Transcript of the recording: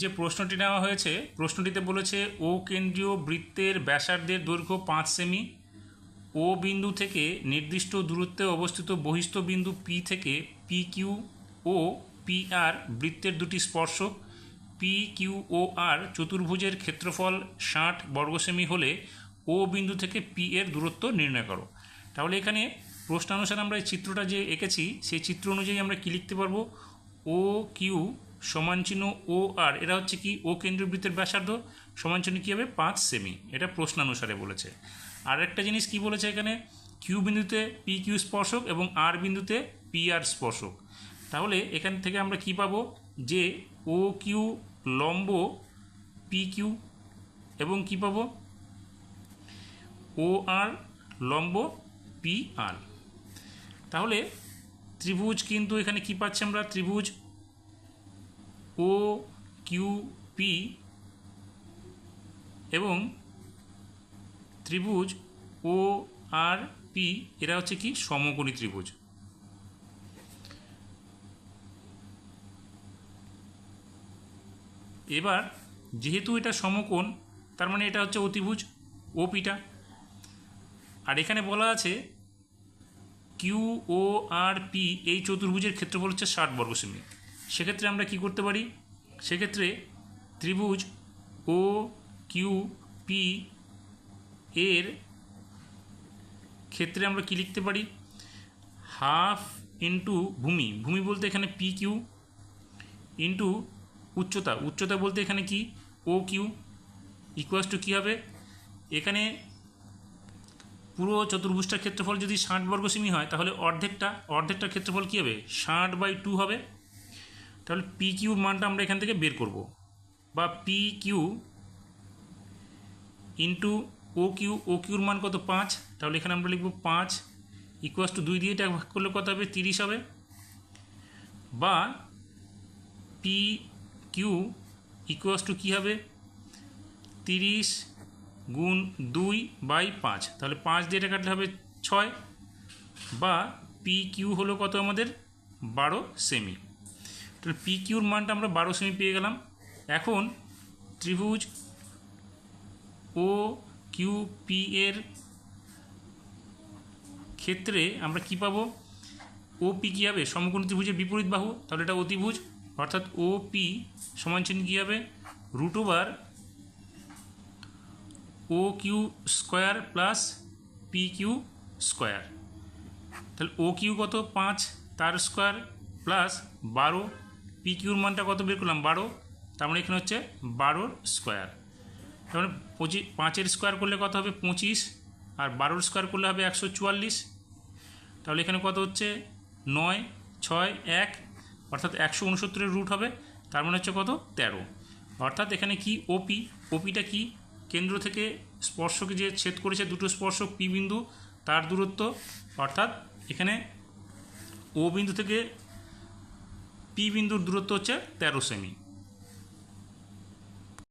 যে প্রশ্নটি নেওয়া হয়েছে, প্রশ্নটিতে বলেছে, ও কেন্দ্রীয় বৃত্তের ব্যাসার্ধের দৈর্ঘ্য পাঁচ সেমি। ও বিন্দু থেকে নির্দিষ্ট দূরত্বে অবস্থিত বহিস্থ বিন্দু পি থেকে পি কিউ ও পি আর বৃত্তের দুটি স্পর্শক। পি কিউ ও আর চতুর্ভুজের ক্ষেত্রফল ষাট বর্গসেমি হলে ও বিন্দু থেকে পি এর দূরত্ব নির্ণয় করো। তাহলে এখানে প্রশ্নানুসারে আমরা এই চিত্রটা যে এঁকেছি, সেই চিত্র অনুযায়ী আমরা কী লিখতে পারব? ও কিউ সমান চিহ্ন ও আর, এটা হচ্ছে কি, ও কেন্দ্রীয় বৃত্তের ব্যাসার্ধ সমান চিহ্ন কী হবে? পাঁচ সেমি। এটা প্রশ্নানুসারে বলেছে। আর একটা জিনিস কি বলেছে এখানে? কিউ বিন্দুতে পি কিউ স্পর্শক এবং আর বিন্দুতে পি আর স্পর্শক। তাহলে এখান থেকে আমরা কি পাবো? যে ও কিউ লম্ব পি কিউ এবং কি পাবো? ও আর লম্ব পি আর তাহলে ত্রিভুজ কিন্তু এখানে কি পাচ্ছি আমরা? ত্রিভুজ ও, কিউ, পি এবং ত্রিভুজ ও, আর, পি, এরা হচ্ছে কি সমকোণী ত্রিভুজ। এবার যেহেতু এটা সমকোণ, তার মানে এটা হচ্ছে অতিভুজ, ও, পিটা। আর এখানে বলা আছে কিউ, ও, আর, পি, এই চতুর্ভুজের ক্ষেত্রফল হচ্ছে ষাট বর্গ সেমি সেক্ষেত্রে আমরা কি করতে পারি? সেক্ষেত্রে ত্রিভুজ ও কিউ পি এর ক্ষেত্রে আমরা কি লিখতে পারি? হাফ ইন্টু ভূমি। ভূমি বলতে এখানে পি কিউ ইন্টু উচ্চতা। উচ্চতা বলতে এখানে কি? ও কিউ ইকুয়াস টু কী হবে? এখানে পুরো চতুর্ভুজটার ক্ষেত্রফল যদি ষাট বর্গ সেমি হয়, তাহলে অর্ধেকটা, অর্ধেকটার ক্ষেত্রফল কী হবে? ষাট বাই টু হবে। তাহলে পি কিউর মানটা আমরা এখান থেকে বের করব। বা P Q into O Q O কিউর মান কত? পাঁচ। তাহলে এখানে আমরা লিখব পাঁচ ইকুয়াস টু দুই দিয়ে এটা ভাগ করলে কত হবে? তিরিশ হবে। বা পি কিউ ইকুয়াস টু কী হবে? তিরিশ গুণ দুই বাই পাঁচ। তাহলে পাঁচ দিয়ে এটা কাটলে হবে ছয়। বা পি কিউ হলো কত আমাদের? বারো সেমি। তাহলে পি কিউর মানটা আমরা বারো সেমি পেয়ে গেলাম। এখন ত্রিভুজ ও কিউ পি এর ক্ষেত্রে আমরা কি পাবো? ও পি কী হবে? সমকোণী ত্রিভুজের বিপরীত বাহু, তাহলে এটা অতিভুজ। অর্থাৎ ও পি সমান চিহ্ন কী হবে? Root over O Q square plus P Q square তাহলে ও কিউ কত? পাঁচ। তার স্কোয়ার প্লাস বারো। পি কিউর মানটা কত বের করলাম? বারো। তার মানে এখানে হচ্ছে বারোর স্কোয়ার তার মানে পঁচি, পাঁচের স্কোয়ার করলে কত হবে? পঁচিশ। আর বারোর স্কোয়ার করলে হবে একশো চুয়াল্লিশ। তাহলে এখানে কত হচ্ছে? নয়, ছয়, এক। অর্থাৎ একশো উনসত্তরের রুট হবে। তার মানে হচ্ছে কত? তেরো। অর্থাৎ এখানে কি? ওপি ওপিটা কি? কেন্দ্র থেকে স্পর্শকে যে ছেদ করেছে দুটো স্পর্শক পি বিন্দু, তার দূরত্ব। অর্থাৎ এখানে ও বিন্দু থেকে পি বিন্দুর দূরত্ব হচ্ছে তেরো সেমি।